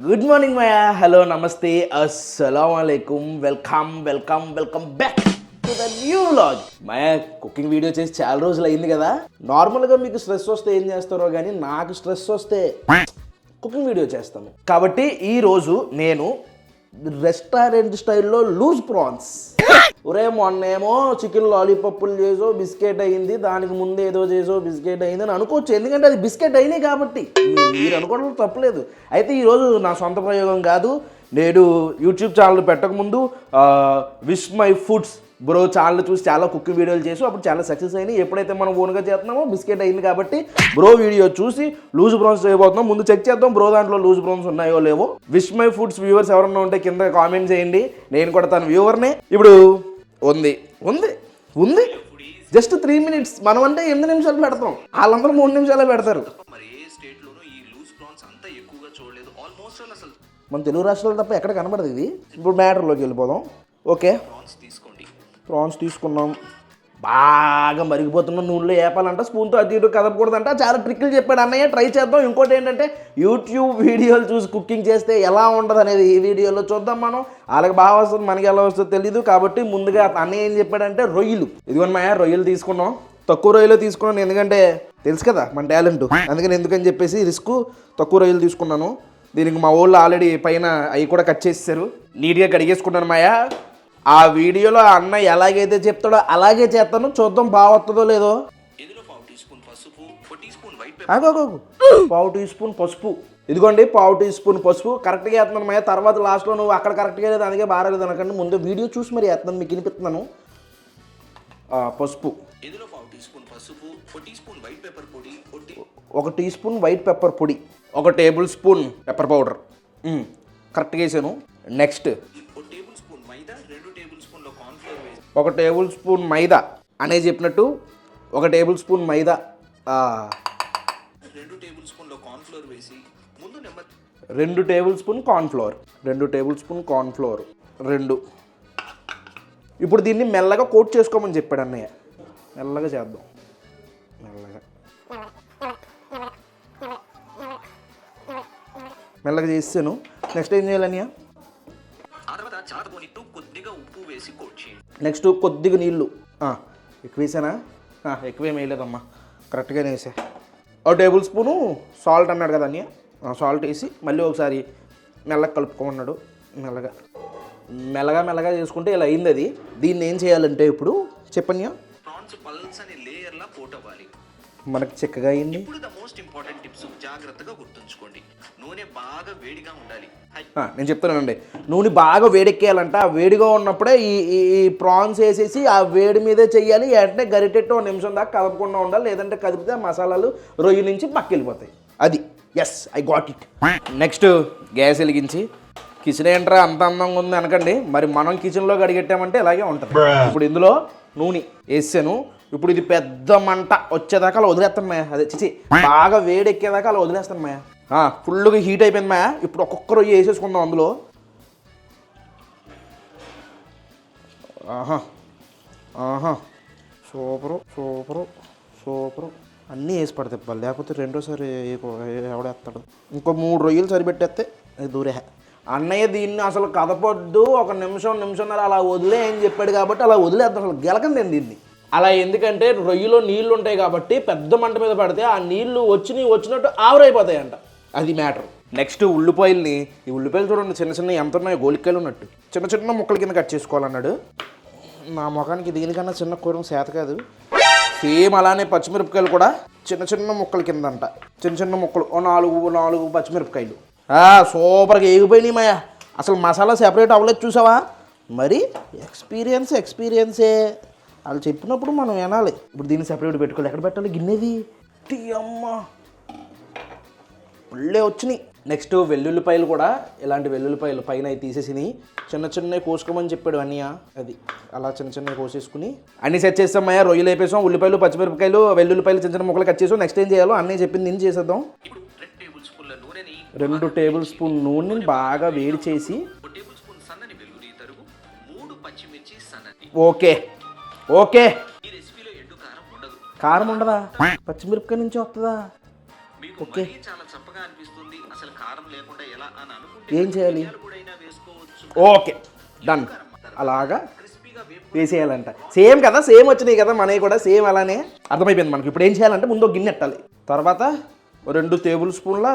Good morning మయా hello నమస్తే అస్సలం అయికుం welcome welcome welcome back to the new vlog Maaya cooking video చేసి చాలా రోజులు అయింది కదా. నార్మల్గా మీకు స్ట్రెస్ వస్తే ఏం చేస్తారో కానీ నాకు స్ట్రెస్ వస్తే కుకింగ్ వీడియో చేస్తాను. కాబట్టి ఈ రోజు నేను రెస్టారెంట్ స్టైల్లో లూజ్ ప్రాన్స్ ఒరే మొన్నేమో చికెన్ లాలీపప్పులు చేసో బిస్కెట్ అయింది దానికి ముందు ఏదో చేసో బిస్కెట్ అయింది అని అనుకోవచ్చు. ఎందుకంటే అది బిస్కెట్ అయినాయి కాబట్టి. మీరు అనుకోవడం తప్పలేదు. అయితే ఈరోజు నా సొంత ప్రయోగం కాదు. నేను YouTube channel పెట్టకముందు Wish My Foods bro channel చూసి చాలా కుకింగ్ వీడియోలు చేసి అప్పుడు చాలా సక్సెస్ అయినాయి. ఎప్పుడైతే మనం ఓన్గా చేస్తున్నామో బిస్కెట్ అయింది కాబట్టి బ్రో వీడియో చూసి లూజ్ బ్రౌన్స్ చేయబోతున్నాం. ముందు చెక్ చేద్దాం బ్రో దాంట్లో లూజ్ బ్రౌన్స్ ఉన్నాయో లేవో. విష్ మై ఫుడ్స్ వ్యూవర్స్ ఎవరన్నా ఉంటే కింద కామెంట్ చేయండి. నేను కూడా తన వ్యూవర్నే ఇప్పుడు ఉంది. ఉంది. ఉంది. జస్ట్ త్రీ మినిట్స్ మనం అంటే ఎనిమిది నిమిషాలు పెడతాం. వాళ్ళందరూ మూడు నిమిషాలే పెడతారు. మన తెలుగు రాష్ట్రాలు తప్ప ఎక్కడ కనబడదు ఇది. ఇప్పుడు మ్యాటర్లోకి వెళ్ళిపోదాం. ఓకే ప్రాన్స్ తీసుకున్నాం. బాగా మరిగిపోతున్న నూనెలో వేపాలంట స్పూన్తో అది ఇటు కదపకూడదంట. చాలా ట్రిక్లు చెప్పాడు అన్నయ్య. ట్రై చేద్దాం. ఇంకోటి ఏంటంటే యూట్యూబ్ వీడియోలు చూసి కుకింగ్ చేస్తే ఎలా ఉండదు అనేది ఈ వీడియోలో చూద్దాం మనం. వాళ్ళకి బాగా వస్తుంది మనకి ఎలా వస్తుందో తెలియదు కాబట్టి ముందుగా అన్నయ్య ఏం చెప్పాడంటే రొయ్యలు. ఇదిగోండి మాయా రొయ్యలు తీసుకున్నాం. తక్కువ రొయ్యలు తీసుకున్నాను. ఎందుకంటే తెలుసు కదా మన టాలెంట్. అందుకని ఎందుకని చెప్పేసి రిస్క్ తక్కువ రొయ్యలు తీసుకున్నాను. దీనికి మా ఊళ్ళో ఆల్రెడీ పైన అవి కూడా కట్ చేసేసారు నీట్గా కడిగేసుకున్నాను మాయా. ఆ వీడియోలో అన్న ఎలాగైతే చెప్తాడో అలాగే చేస్తాను. చూద్దాం బాగా వస్తుందో లేదో పావు టీ స్పూన్ పసుపు ఇదిగోండి పావు టీ స్పూన్ పసుపు. కరెక్ట్గా వేస్తున్నాను మయ్య తర్వాత లాస్ట్లో నువ్వు అక్కడ కరెక్ట్గా లేదు అందుకే బాగాలేదు అనకండి. ముందు వీడియో చూసి మరి వేస్తున్నాను మీకు వినిపిస్తున్నాను. పసుపు. ఒక టీ స్పూన్ వైట్ పెప్పర్ పొడి ఒక టేబుల్ స్పూన్ పెప్పర్ పౌడర్. కరెక్ట్గా వేసాను నెక్స్ట్. ఒక టేబుల్ స్పూన్ మైదా అనే చెప్పినట్టు ఒక టేబుల్ స్పూన్ మైదా రెండు టేబుల్ స్పూన్ల కార్న్ఫ్లోర్ వేసి ముందు నెమ్మది రెండు టేబుల్ స్పూన్ కార్న్ఫ్లోర్ రెండు టేబుల్ స్పూన్ కార్న్ఫ్లోర్ రెండు. ఇప్పుడు దీన్ని మెల్లగా కోట్ చేసుకోమని చెప్పాడు అన్నయ్య. మెల్లగా చేద్దాం. మెల్లగా. మెల్లగా చేసాను నెక్స్ట్ ఏం చేయాలి కొద్దిగా ఉప్పు వేసి కోట్ చేయండి నెక్స్ట్ కొద్దిగా నీళ్ళు. ఎక్కువ వేసానా? ఎక్కువేం వేయలేదమ్మా. కరెక్ట్గానే వేసా. ఒక టేబుల్ స్పూను సాల్ట్ అన్నాడు కదా అన్నయ్య. ఆ, సాల్ట్ వేసి మళ్ళీ ఒకసారి మెల్లగా కలుపుకోమన్నాడు. మెల్లగా. మెల్లగా మెల్లగా చేసుకుంటే ఇలా అయింది అది. దీన్ని ఏం చేయాలంటే ఇప్పుడు చెప్పన్నయ్య. ప్రాన్స్ పల్స్ అనే లేయర్లా కోట్ అవ్వాలి మనకి చిక్కగా అయింది. ఇప్పుడు ద మోస్ట్ ఇంపార్టెంట్ టిప్స్ జాగ్రత్తగా గుర్తుంచుకోండి. నూనె బాగా వేడిగా ఉండాలి. హై. ఆ, నేను చెప్తున్నానండి. నూనె బాగా వేడెక్కేయాలంట. ఆ వేడిగా ఉన్నప్పుడే ఈ ఈ ప్రాన్స్ వేసేసి ఆ వేడి మీదే చెయ్యాలి. వెంటనే గరిటెట్టు ఒక నిమిషం దాకా కదపకుండా ఉండాలి. లేదంటే కదిపితే మసాలాలు రొయ్యి నుంచి పక్కెళ్ళిపోతాయి అది. Yes I got it next gas వెలిగించి. కిచెన్ ఏంట్రా అంత అందంగా ఉంది అనకండి. మరి మనం కిచెన్లో కడిగెట్టామంటే ఇలాగే ఉంటుంది. ఇప్పుడు ఇందులో నూనె వేసాను. ఇప్పుడు ఇది పెద్ద మంట వచ్చేదాకా అలా వదిలేస్తాను మాయా. అదే చిచి బాగా వేడెక్కేదాకా అలా వదిలేస్తాను మాయా. ఫుల్గా హీట్ అయిపోయింది మాయా. ఇప్పుడు ఒక్కొక్క రొయ్య వేసేసుకుందాం అందులో. ఆహా ఆహా సూపరు సూపరు సూపరు. అన్నీ వేసి పడతాయి లేకపోతే రెండోసారి ఎవడేస్తాడు ఇంకో మూడు రొయ్యలు సరిపెట్టేస్తే అది దూరే. అన్నయ్య దీన్ని అసలు కదపొద్దు. ఒక నిమిషం నిమిషంన్నర అలా వదిలే అని చెప్పాడు కాబట్టి అలా వదిలేద్దాం. అసలు గెలకండి దీన్ని. అలా ఎందుకంటే రొయ్యలో నీళ్ళు ఉంటాయి కాబట్టి పెద్ద మంట మీద పడితే ఆ నీళ్ళు వచ్చినవి వచ్చినట్టు ఆవిరైపోతాయంట. అది మ్యాటర్. నెక్స్ట్ ఉల్లిపాయల్ని ఈ ఉల్లిపాయలు చూడండి చిన్న చిన్న ఎంత ఉన్నాయో గోలికాయలు ఉన్నట్టు. చిన్న చిన్న ముక్కల కింద కట్ చేసుకోవాలన్నాడు. నా ముఖానికి దీనికన్నా చిన్న కూర సేత కాదు. సేమ్ అలానే పచ్చిమిరపకాయలు కూడా చిన్న చిన్న ముక్కల కింద అంట చిన్న చిన్న ముక్కలు ఓ నాలుగు నాలుగు పచ్చిమిరపకాయలు. సూపర్గా ఏగిపోయినాయి మాయా. అసలు మసాలా సెపరేట్ అవ్వలేదు చూసావా? మరి ఎక్స్పీరియన్స్ ఎక్స్పీరియన్సే వాళ్ళు చెప్పినప్పుడు మనం వినాలి. ఇప్పుడు దీన్ని సెపరేట్ పెట్టుకోవాలి. ఎక్కడ పెట్టాలి? గిన్నెది? టీ అమ్మ. ఒళ్ళే వచ్చినాయి. నెక్స్ట్ వెల్లుల్లిపాయలు కూడా ఇలాంటి వెల్లుల్లిపాయలు పైన తీసేసి చిన్న చిన్నవి కోసుకోమని చెప్పాడు అన్నయ్య అది. అలా చిన్న చిన్నవి కోసేసుకుని అన్ని సెట్ చేస్తామయ్యా. రొయ్యలు వేపేసాం ఉల్లిపాయలు పచ్చిమిరపకాయలు వెల్లుల్లిపాయలు చిన్న చిన్న ముక్కలు కట్ చేసాం. నెక్స్ట్ ఏం చేయాలో అన్నయ్య చెప్పింది నేను చేసేద్దాం. రెండు టేబుల్ స్పూన్ నూనెని బాగా వేడి చేసి ఓకే. ఓకే. ఈ రెసిపీలో ఎండు కారం ఉండదు. కారం ఉండదా? పచ్చిమిరపకాయ నుంచి వస్తుందా? మీకు ఓకే. మరీ చాలా చప్పగా అనిపిస్తుంది. అసలు కారం లేకుండా ఎలా అని అనుకుంటే ఏం చేయాలి? ఓకే. డన్. అలాగా వేసేయాలంట. సేమ్ కదా? సేమ్ వచ్చినాయి కదా మనవి కూడా? సేమ్ అలానే అర్థమైపోయింది మనకి. ఇప్పుడు ఏం చేయాలంటే ముందు గిన్నె ఎట్టాలి? తర్వాత రెండు టేబుల్ స్పూన్ల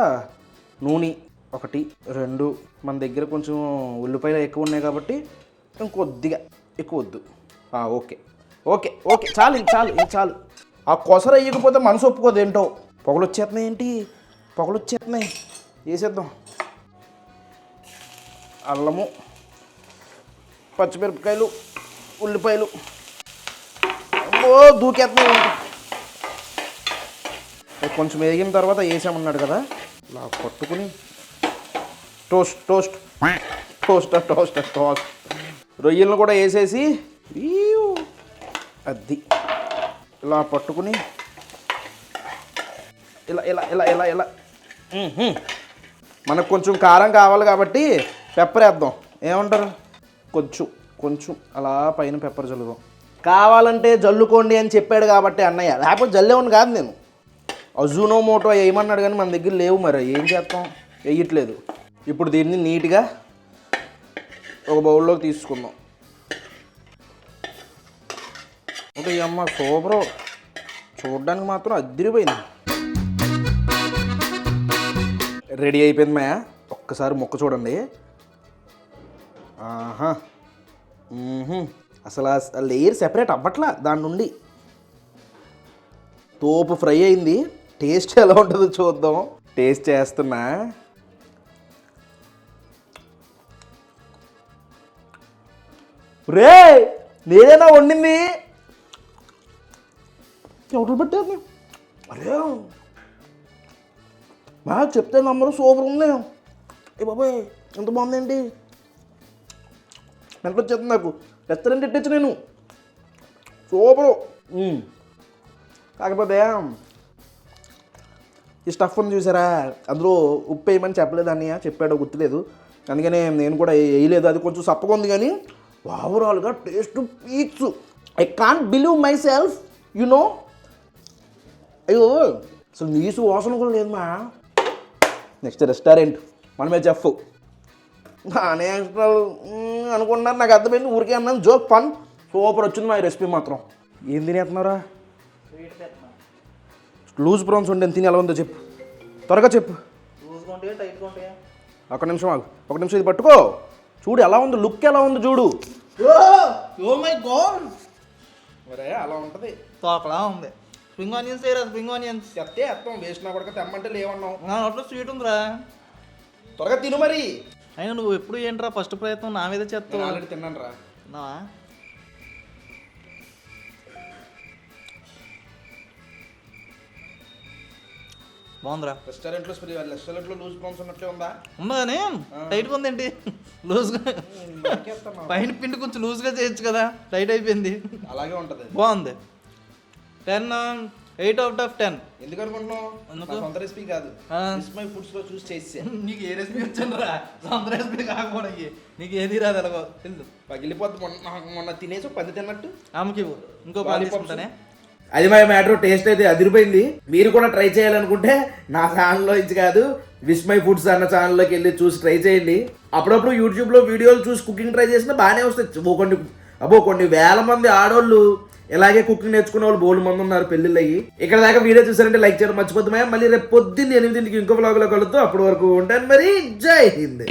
నూనె. ఒకటి రెండు. మన దగ్గర కొంచెం ఉల్లిపాయలు ఎక్కువ ఉన్నాయి కాబట్టి ఇంకొద్దిగా. ఎక్కువ వద్దు. ఆ, ఓకే. ఓకే ఓకే చాలు ఇంక చాలు ఇంక చాలు. ఆ కొసర వేయకపోతే మనసు ఒప్పుకోదు ఏంటో. పొగలు వచ్చేస్తున్నాయి ఏంటి? పొగలు వచ్చేస్తున్నాయి వేసేద్దాం. అల్లము పచ్చిమిరపకాయలు ఉల్లిపాయలు. ఓ దూకేస్తున్నాయి కొంచెం వేగిన తర్వాత వేసామన్నాడు కదా. ఇలా పట్టుకుని toast toast. Toast toast toast. రొయ్యలను కూడా వేసేసి. ఈ అది. ఇలా పట్టుకుని. ఇలా ఇలా ఇలా ఇలా ఇలా. మనకు కొంచెం కారం కావాలి కాబట్టి పెప్పర్ వేద్దాం. ఏమంటారు? కొంచెం కొంచెం. అలా పైన పెప్పర్ జల్లుదాం. కావాలంటే జల్లుకోండి అని చెప్పాడు కాబట్టి అన్నయ్య. లేకపోతే జల్లేవని కాదు నేను. అజునో మోటో వేయమన్నాడు కానీ మన దగ్గర లేవు మరి. ఏం చేస్తాం? వేయట్లేదు. ఇప్పుడు దీన్ని నీట్గా ఒక బౌల్లోకి తీసుకుందాం. ఈ అమ్మ సూపరు. చూడడానికి మాత్రం అద్దరిపోయింది రెడీ అయిపోయింది మాయా. ఒక్కసారి మొక్క చూడండి. ఆహా. అసలు ఆ లేయర్ సెపరేట్ అవ్వట్లా దాని నుండి. తోపు ఫ్రై అయింది. టేస్ట్ ఎలా ఉంటుందో చూద్దాం. టేస్ట్ చేస్తున్నా. రే నేనేనా వండింది? ఎవరు పెట్టారు అరే. మా చెప్తే నమ్మరు సూపర్ ఉంది. ఏ బాబాయ్ ఎంత బాగుందేంటి? ఎంత వచ్చేస్తుంది నాకు. రెస్టారెంట్ ఇట్టచ్చు నేను. సూపరు. కాకపోతే ఈ స్టఫ్ ఉంది చూసారా? అందులో ఉప్పు వేయమని చెప్పలేదు అన్నయ్య చెప్పాడో గుర్తులేదు. అందుకనే నేను కూడా వేయలేదు. అది కొంచెం సప్పగా ఉంది కానీ ఓవరాల్గా taste peaks I can't believe myself you know అయ్యో అసలు నీసు వాసన కూడా లేదు మా. నెక్స్ట్ రెస్టారెంట్ మనమే చెఫ్ నానే అనుకున్నాను నాకు అర్థమైంది ఊరికే అన్నాను. జోక్ ఫన్ సూపర్ వచ్చింది మా రెసిపీ మాత్రం. ఏం తినేస్తున్నారా లూజ్ ప్రాన్స్ ఉండే తిని ఎలా ఉందో చెప్పు. త్వరగా చెప్పు. ఒక నిమిషం ఆగు. ఒక నిమిషం ఇది పట్టుకో. చూడు ఎలా ఉంది లుక్ ఎలా ఉంది చూడు. ఓ మై గాడ్ మరే అలా ఉంటుంది. తోకలా ఉంది. స్ప్రింగ్ ఆనియన్స్ వేయరా స్ప్రింగ్ ఆనియన్స్ చెప్తే ఎత్తాం వేసిన కొడక తెమ్మంటే లేవన్నావు నా నోట్లో స్వీట్ ఉందిరా. త్వరగా తిను మరి. అయినా నువ్వు ఎప్పుడు ఏంట్రా ఫస్ట్ ప్రయత్నం నా మీద నేను చేస్తావు ఆల్రెడీ తిన్నాను రా. తిన్నావా? బాగుందిరా. రెస్టారెంట్లో రెస్టారెంట్లో లూజ్ ప్రాన్స్ ఉన్నట్లే ఉందా? ఉందా కానీ టైట్గా ఉందేంటి? లూజ్గా పైన పిండి కొంచెం లూజ్గా చేయొచ్చు కదా. టైట్ అయిపోయింది. అలాగే ఉంటుంది. బాగుంది. Ten eight out of ten. ఎందుకు అనుకుంటున్నావు? నా సొంత రెసిపీ కాదు. మై ఫుడ్స్లో చూసి చేసే నీకు ఏ రెసిపీ వచ్చానురా? సొంత రెసిపీ కాకపోవడానికి నీకు ఏది రాదు ఎలాగో? తెలుసు పగిలిపోద్ది మొన్న మొన్న తినేసి పది తిన్నట్టు. ఆమెకి. ఇంకో పాలు Lollipops. తీసుకుంటానే. అది మా మ్యాటర్ టేస్ట్ అయితే అదిరిపోయింది. మీరు కూడా ట్రై చేయాలనుకుంటే నా ఛానల్లో నుంచి కాదు విస్మై ఫుడ్స్ అన్న ఛానల్లోకి వెళ్ళి చూసి ట్రై చేయండి. అప్పుడప్పుడు యూట్యూబ్లో వీడియోలు చూసి కుకింగ్ ట్రై చేసినా బాగానే వస్తాయి. ఓ కొన్ని అబ్బో కొన్ని వేల మంది ఆడోళ్ళు ఇలాగే కుకింగ్ నేర్చుకునే వాళ్ళు బోల్డ్ మంది ఉన్నారు పెళ్ళిళ్ళు అయ్యి. ఇక్కడ దాకా వీడియో చూసారంటే లైక్ చేయడం మర్చిపోతున్నాయా మళ్ళీ రేపు పొద్దున్న ఎనిమిదింటికి ఇంకో vlog కలుద్దాం. అప్పటి వరకు ఉంటాను మరి. జై హింద్.